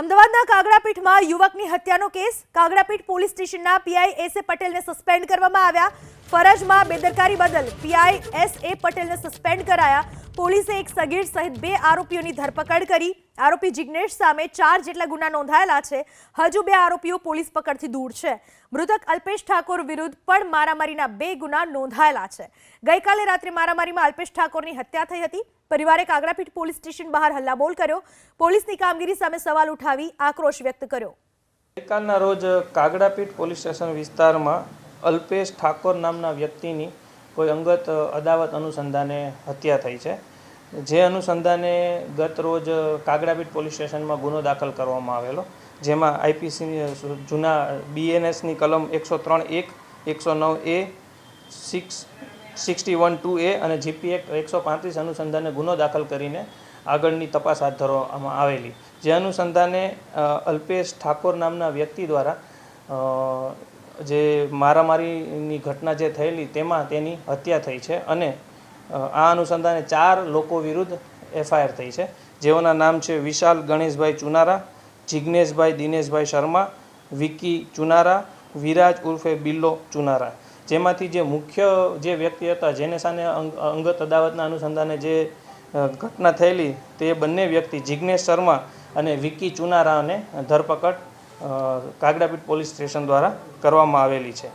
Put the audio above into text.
અમદાવાદના કાગડાપીઠમાં યુવકની હત્યાનો કેસ. કાગડાપીઠ પોલીસ સ્ટેશનના પીઆઈ એસ એ પટેલને સસ્પેન્ડ કરવામાં આવ્યા. ફરજમાં બેદરકારી બદલ પીઆઈ એસ એ પટેલને સસ્પેન્ડ કરાયા. પોલીસે એક સગીર સહિત બે આરોપીઓની ધરપકડ કરી. આરોપી જિગ્નેશ સામે ચાર જેટલા ગુના નોંધાયેલા છે. હજુ બે આરોપીઓ પોલીસ પકડથી દૂર છે. મૃતક અલ્પેશ ઠાકોર વિરુદ્ધ પણ મારામારીના બે ગુના નોંધાયેલા છે. ગઈકાલે રાત્રે મારામારીમાં અલ્પેશ ઠાકોરની હત્યા થઈ હતી. પરિવારે કાગડાપીઠ પોલીસ સ્ટેશન બહાર હલ્લાબોલ કર્યો. પોલીસની કામગીરી સામે સવાલ ઉઠાવી આક્રોશ વ્યક્ત કર્યો. ગઈકાલના રોજ કાગડાપીઠ પોલીસ સ્ટેશન વિસ્તારમાં અલ્પેશ ઠાકોર નામના વ્યક્તિની કોઈ અંગત અદાવત અનુસંધાને હત્યા થઈ છે. જે અનુસંધાને ગત રોજ કાગડાબીટ પોલીસ સ્ટેશનમાં ગુનો દાખલ કરવામાં આવેલો, જેમાં આઈપીસીની જૂના બીએનએસની કલમ એકસો ત્રણ એક, એકસો નવ A, six, sixty one two A અને જીપી એક્ટ એકસો પાંત્રીસ અનુસંધાને ગુનો દાખલ કરીને આગળની તપાસ હાથ ધરવામાં આવેલી. જે અનુસંધાને અલ્પેશ ઠાકોર નામના વ્યક્તિ દ્વારા જે મારામારીની ઘટના જે થયેલી, તેમાં તેની હત્યા થઈ છે અને આ અનુસંધાને ચાર લોકો વિરુદ્ધ એફઆઈઆર થઈ છે. જેઓના નામ છે વિશાલ, ગણેશભાઈ ચુનારા જિજ્ઞેશભાઈ દિનેશભાઈ શર્મા વિકી ચુનારા, વિરાજ ઉર્ફે બિલ્લો ચુનારા. જેમાંથી જે મુખ્ય જે વ્યક્તિ હતા, જેને સામે અંગત અદાવતના અનુસંધાને જે ઘટના થયેલી, તે બંને વ્યક્તિ જિજ્ઞેશ શર્મા અને વિકી ચુનારાને ધરપકડ કાગડાપીઠ પોલીસ સ્ટેશન દ્વારા કરવામાં આવેલી છે.